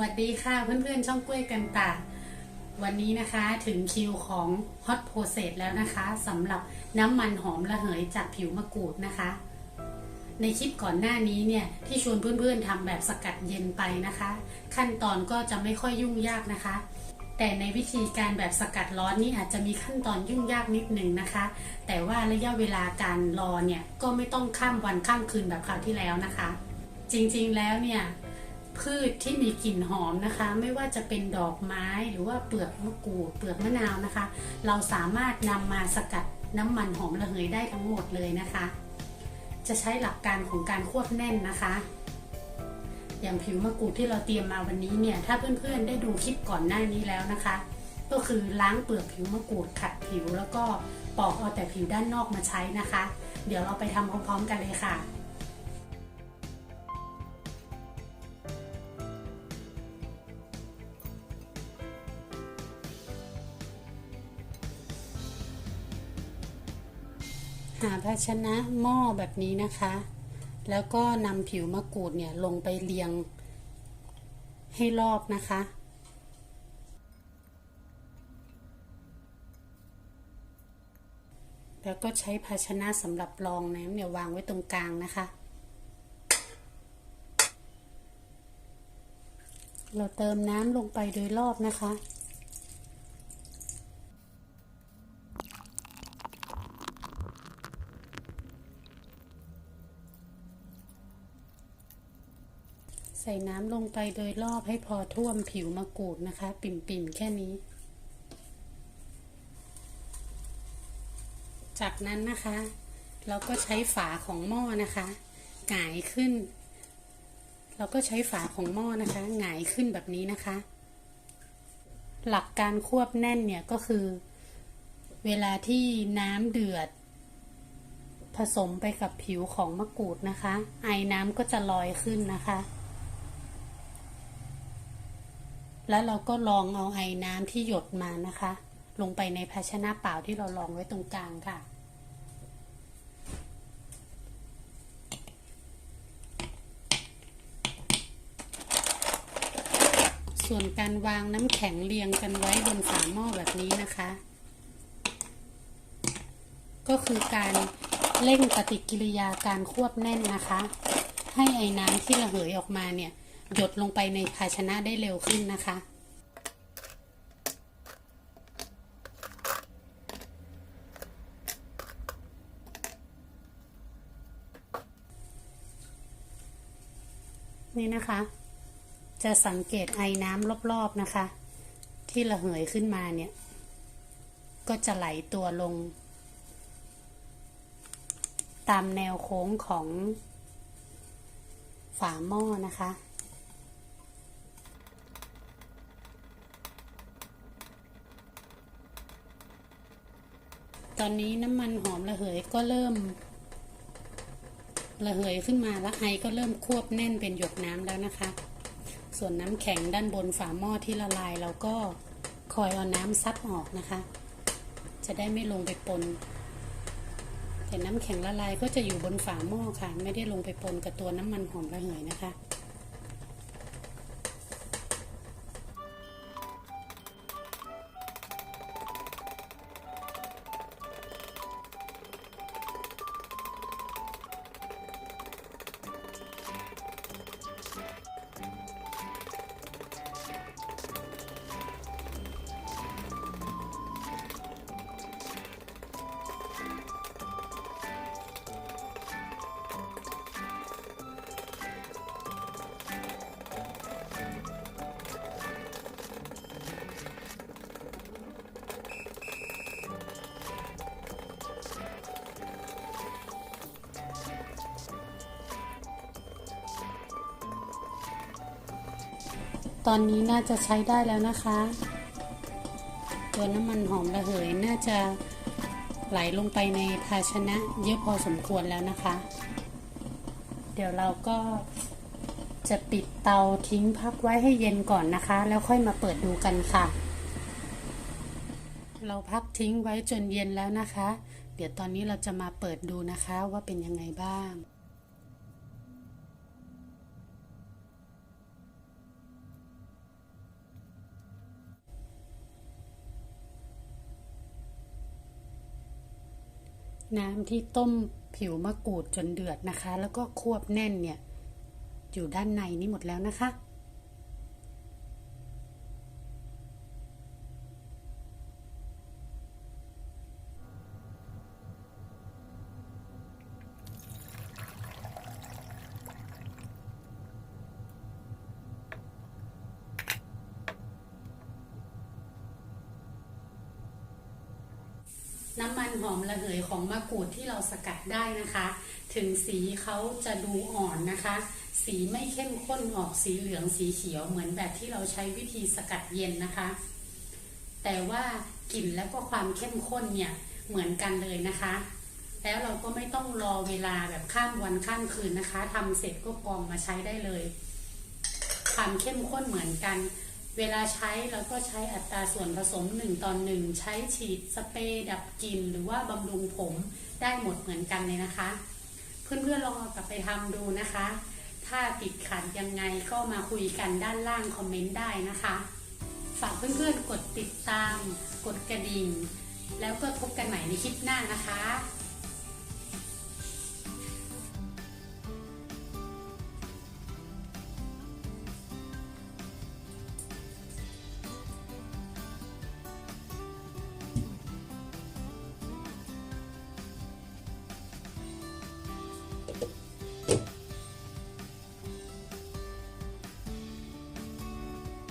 วัสดีค่ะเพื่อนๆ ช่องกล้วยกันตาวันนี้นะคะถึงคิวของ Hot Process แล้วนะคะสำหรับน้ำมันหอมระเหยจากผิวมะกรูดนะคะ ในคลิปก่อนหน้านี้เนี่ย ที่ชวนเพื่อนๆทำแบบสกัดเย็นไปนะคะ ขั้นตอนก็จะไม่ค่อยยุ่งยากนะคะ แต่ในวิธีการแบบสกัดร้อนนี่อาจจะมีขั้นตอนยุ่งยากนิดหนึ่งนะคะ แต่ว่าระยะเวลาการรอเนี่ยก็ไม่ต้องข้ามวันข้ามคืนแบบคราวที่แล้วนะคะ จริงๆแล้วเนี่ย พืชที่มีกลิ่นหอมนะคะ ไม่ว่าจะเป็นดอกไม้หรือว่าเปลือกมะกรูดเปลือกมะนาวนะคะ เราสามารถนำมาสกัดน้ำมันหอมระเหยได้ทั้งหมดเลยนะคะ จะใช้หลักการของการควบแน่นนะคะ อย่างผิวมะกรูดที่เราเตรียมมาวันนี้เนี่ย ถ้าเพื่อนๆได้ดูคลิปก่อนหน้านี้แล้วนะคะ ก็คือล้างเปลือกผิวมะกรูดขัดผิวแล้วก็ปอกเอาแต่ผิวด้านนอกมาใช้นะคะ เดี๋ยวเราไปทำพร้อมๆกันเลยค่ะ หาภาชนะหม้อแบบนี้นะคะ แล้วก็นำผิวมะกรูดเนี่ยลงไปเรียงให้รอบนะคะ แล้วก็ใช้ภาชนะสำหรับรองน้ำเนี่ยวางไว้ตรงกลางนะคะ เราเติมน้ำลงไปโดยรอบนะคะ ใส่น้ำลงไปโดยรอบให้พอท่วมผิวมะกรูดนะคะ ปิ่มๆแค่นี้ จากนั้นนะคะ เราก็ใช้ฝาของหม้อนะคะหงายขึ้น เราก็ใช้ฝาของหม้อนะคะหงายขึ้นแบบนี้นะคะ หลักการควบแน่นเนี่ยก็คือ เวลาที่น้ำเดือดผสมไปกับผิวของมะกรูดนะคะ ไอน้ำก็จะลอยขึ้นนะคะ แล้วเราก็ลองเอาไอ้น้ำที่หยดมานะคะ ลงไปในภาชนะเปล่าที่เราลองไว้ตรงกลางค่ะ ส่วนการวางน้ำแข็งเรียงกันไว้บนฝาหม้อแบบนี้นะคะ ก็คือการเร่งปฏิกิริยาการควบแน่นนะคะ ให้ไอ้น้ำที่ระเหยออกมาเนี่ย หยดลงไปในภาชนะได้เร็วขึ้นนะคะ นี่นะคะ จะสังเกตไอ้น้ำรอบๆนะคะ ที่ระเหยขึ้นมาเนี่ย ก็จะไหลตัวลง ตามแนวโค้งของฝาหม้อนะคะ ตอนนี้น้ำมันหอมระเหยก็เริ่ม ระเหยขึ้นมาแล้วไอก็เริ่มควบแน่นเป็นหยดน้ำแล้วนะคะ ส่วนน้ำแข็งด้านบนฝาหม้อที่ละลายเราก็คอยเอาน้ำซับออกนะคะ จะได้ไม่ลงไปปน แต่น้ำแข็งละลายก็จะอยู่บนฝาหม้อค่ะ ไม่ได้ลงไปปนกับตัวน้ำมันหอมระเหยนะคะ ตอนนี้น่าจะใช้ได้แล้วนะคะ ตัวน้ำมันหอมระเหยน่าจะไหลลงไปในภาชนะเยอะพอสมควรแล้วนะคะ เดี๋ยวเราก็จะปิดเตาทิ้งพักไว้ให้เย็นก่อนนะคะ แล้วค่อยมาเปิดดูกันค่ะ เราพักทิ้งไว้จนเย็นแล้วนะคะ เดี๋ยวตอนนี้เราจะมาเปิดดูนะคะว่าเป็นยังไงบ้าง น้ำที่ต้มผิวมะกรูดจนเดือดนะคะ แล้วก็ควบแน่นเนี่ย อยู่ด้านในนี้หมดแล้วนะคะ น้ำมันหอมระเหยของมะกรูดที่เราสกัดได้นะคะ ถึงสีเขาจะดูอ่อนนะคะ สีไม่เข้มข้นออกสีเหลืองสีเขียวเหมือนแบบที่เราใช้วิธีสกัดเย็นนะคะ แต่ว่ากลิ่นแล้วก็ความเข้มข้นเนี่ยเหมือนกันเลยนะคะ แล้วเราก็ไม่ต้องรอเวลาแบบข้ามวันข้ามคืนนะคะทำเสร็จก็กองมาใช้ได้เลย ความเข้มข้นเหมือนกัน เวลาใช้เราก็ใช้อัตราส่วนผสม1ต่อ1ใช้ฉีดสเปรย์ดับกลิ่นหรือว่าบำรุงผมได้หมดเหมือนกันเลยนะคะ เพื่อนๆลองเอากลับไปทำดูนะคะ ถ้าติดขัดยังไงก็มาคุยกันด้านล่างคอมเมนต์ได้นะคะ ฝากเพื่อนๆกดติดตาม กดกระดิ่ง แล้วก็พบกันใหม่ในคลิปหน้านะคะ